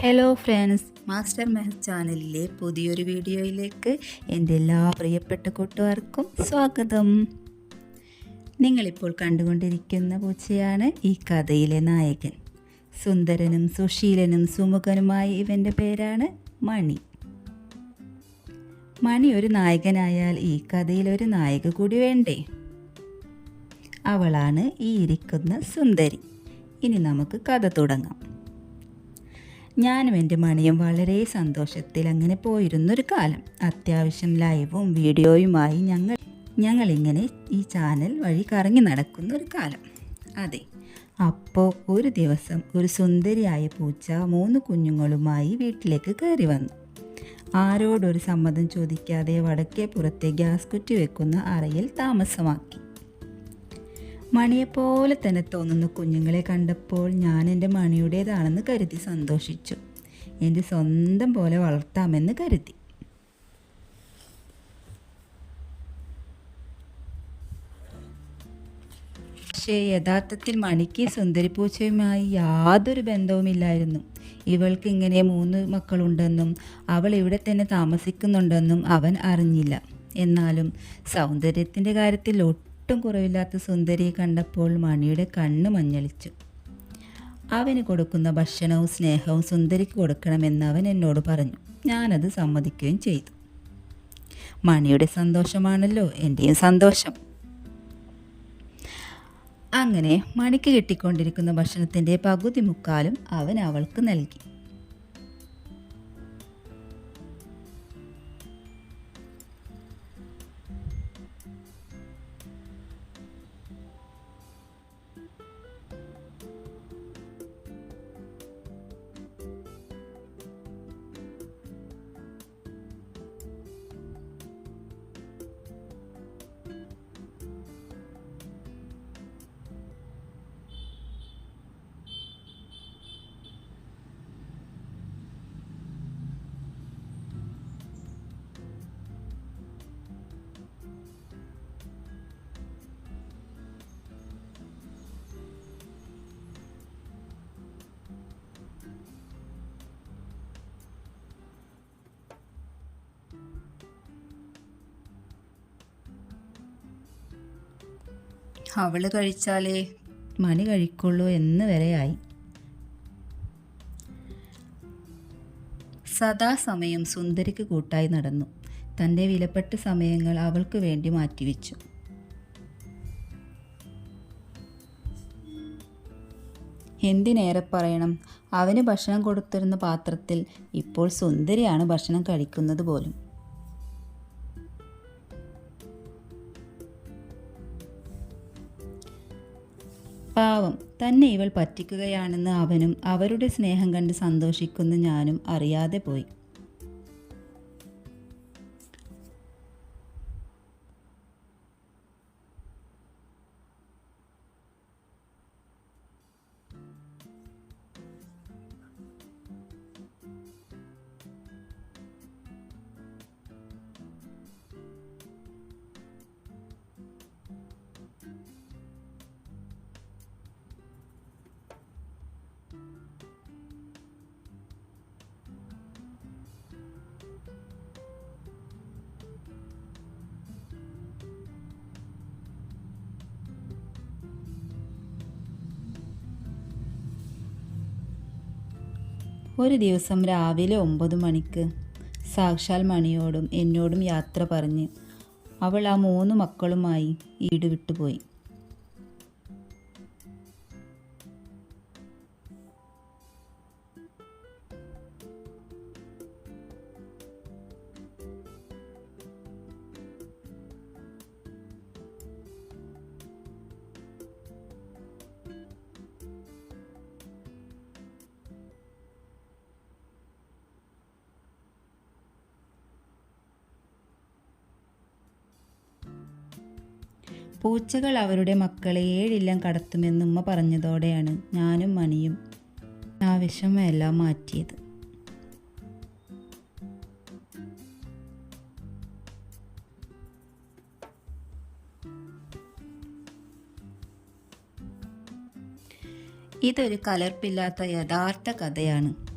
Hello friends master മെഹ് ചാനലിലെ പുതിയൊരു വീഡിയോയിലേക്ക് എന്റെ എല്ലാ പ്രിയപ്പെട്ട കൂട്ടുകാർക്കും സ്വാഗതം. നിങ്ങളിപ്പോൾ കണ്ടുകൊണ്ടിരിക്കുന്ന പൂച്ചയാണ് ഈ കഥയിലെ നായകൻ. സുന്ദരനും സുശീലനും സുമുഖനുമായ ഇവന്റെ പേരാണ് മണി. മണി ഒരു നായകനായാൽ ഈ കഥയിൽ ഒരു നായിക കൂടി വേണ്ടേ? അവളാണ് ഈ ഇരിക്കുന്ന സുന്ദരി. ഇനി നമുക്ക് കഥ തുടങ്ങാം. ഞാനും എന്റെ മണിയും വളരെ സന്തോഷത്തിൽ അങ്ങനെ പോയിരുന്നൊരു കാലം. അത്യാവശ്യം ലൈവും വീഡിയോയുമായി ഞങ്ങൾ ഞങ്ങളിങ്ങനെ ഈ ചാനൽ വഴി കറങ്ങി നടക്കുന്ന ഒരു കാലം. അതെ അപ്പോൾ ഒരു ദിവസം ഒരു സുന്ദരിയായ പൂച്ച മൂന്ന് കുഞ്ഞുങ്ങളുമായി വീട്ടിലേക്ക് കയറി വന്നു. ആരോടൊരു സമ്മതം ചോദിക്കാതെ വടക്കേ പുറത്തെ ഗ്യാസ് കുറ്റി വെക്കുന്ന അറയിൽ താമസമാക്കി. മണിയെപ്പോലെ തന്നെ തോന്നുന്ന. കുഞ്ഞുങ്ങളെ കണ്ടപ്പോൾ ഞാൻ എന്റെ മണിയുടേതാണെന്ന് കരുതി സന്തോഷിച്ചു. എന്റെ സ്വന്തം പോലെ വളർത്താമെന്ന് കരുതി. പക്ഷേ യഥാർത്ഥത്തിൽ മണിക്ക് സുന്ദരിപ്പൂച്ചയുമായി യാതൊരു ബന്ധവുമില്ലായിരുന്നു. ഇവൾക്ക് ഇങ്ങനെ മൂന്ന് മക്കളുണ്ടെന്നും അവൾ ഇവിടെ തന്നെ താമസിക്കുന്നുണ്ടെന്നും അവൻ അറിഞ്ഞില്ല. എന്നാലും സൗന്ദര്യത്തിന്റെ കാര്യത്തിൽ ഒട്ടും കുറവില്ലാത്ത സുന്ദരിയെ കണ്ടപ്പോൾ മണിയുടെ കണ്ണ് മഞ്ഞളിച്ചു. അവന് കൊടുക്കുന്ന ഭക്ഷണവും സ്നേഹവും സുന്ദരിക്ക് കൊടുക്കണമെന്ന് അവൻ എന്നോട് പറഞ്ഞു. ഞാനത് സമ്മതിക്കുകയും ചെയ്തു. മണിയുടെ സന്തോഷമാണല്ലോ എന്റെയും സന്തോഷം. അങ്ങനെ മണിക്ക് കിട്ടിക്കൊണ്ടിരിക്കുന്ന ഭക്ഷണത്തിന്റെ പകുതി മുക്കാലും അവൻ അവൾക്ക് നൽകി. അവൾ കഴിച്ചാലേ മണി കഴിക്കുള്ളൂ എന്ന് വരെയായി. സദാസമയം സുന്ദരിക്ക് കൂട്ടായി നടന്നു. തന്റെ വിലപ്പെട്ട സമയങ്ങൾ അവൾക്ക് വേണ്ടി മാറ്റിവെച്ചു. എന്തിനേറെ പറയണം? അവന് ഭക്ഷണം കൊടുത്തിരുന്ന പാത്രത്തിൽ ഇപ്പോൾ സുന്ദരിയാണ് ഭക്ഷണം കഴിക്കുന്നത് പോലും. പാവം. തന്നെ ഇവൾ പറ്റിക്കുകയാണെന്ന് അവനും അവരുടെ സ്നേഹം കണ്ട് സന്തോഷിക്കുന്ന ഞാനും അറിയാതെ പോയി. ഒരു ദിവസം രാവിലെ ഒമ്പത് മണിക്ക് സാക്ഷാൽ മണിയോടും എന്നോടും യാത്ര പറഞ്ഞ് അവൾ ആ മൂന്ന് മക്കളുമായി ഈട് വിട്ടുപോയി. പൂച്ചകൾ അവരുടെ മക്കളെ ഏഴില്ലം കടത്തുമെന്ന് ഉമ്മ പറഞ്ഞതോടെയാണ് ഞാനും മണിയും ആ വിഷമമെല്ലാം മാറ്റിയത്. ഇതൊരു കലർപ്പില്ലാത്ത യഥാർത്ഥ കഥയാണ്.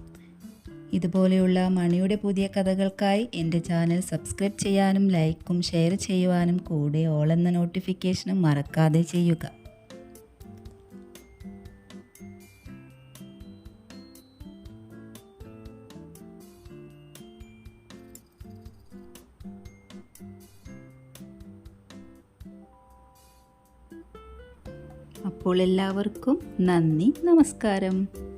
ഇതുപോലെയുള്ള മണിയുടെ പുതിയ കഥകൾക്കായി എന്റെ ചാനൽ സബ്സ്ക്രൈബ് ചെയ്യാനും ലൈക്കും ഷെയർ ചെയ്യുവാനും കൂടെ ഓളെന്ന നോട്ടിഫിക്കേഷനും മറക്കാതെ ചെയ്യുക. അപ്പോൾ എല്ലാവർക്കും നന്ദി നമസ്കാരം.